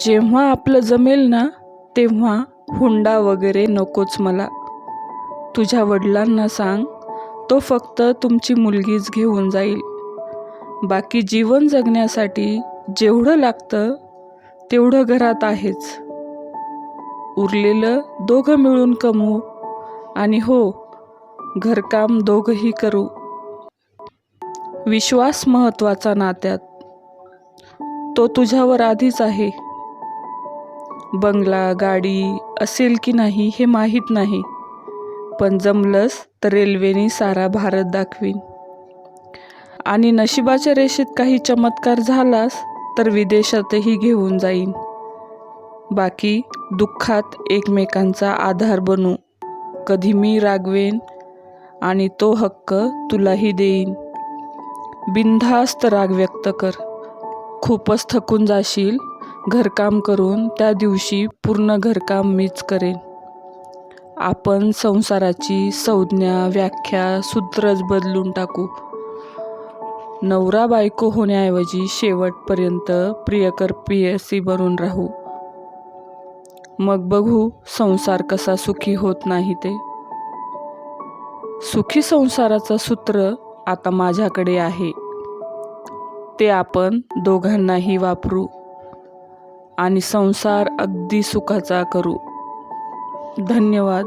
जेव्हा आपलं जमेल ना तेव्हा हुंडा वगैरे नकोच मला. तुझ्या वडिलांना सांग तो फक्त तुमची मुलगीच घेऊन जाईल. बाकी जीवन जगण्यासाठी जेवढं लागतं तेवढं घरात आहेच. उरलेलं दोघं मिळून कमवू. आणि हो घरकाम दोघंही करू. विश्वास महत्त्वाचा नात्यात. तो तुझ्यावर आधीच आहे. बंगला गाडी असेल की नाही हे माहीत नाही. पण जमलंच तर रेल्वेने सारा भारत दाखवीन. आणि नशिबाच्या रेषेत काही चमत्कार झालास तर विदेशातही घेऊन जाईन. बाकी दुःखात एकमेकांचा आधार बनू. कधी मी रागवेन आणि तो हक्क तुलाही देईन. बिनधास्त राग व्यक्त कर. खूपच थकून जाशील घरकाम करून त्या दिवशी पूर्ण घरकाम मीच करेन. आपण संसाराची संज्ञा व्याख्या सूत्रच बदलून टाकू. नवरा बायको होण्याऐवजी शेवटपर्यंत प्रियकर प्रियसी बनून राहू. मग बघू संसार कसा सुखी होत नाही ते. सुखी संसाराचं सूत्र आता माझ्याकडे आहे. ते आपण दोघांनाही वापरू. आणि संसार अगदी सुखाचा करू. धन्यवाद.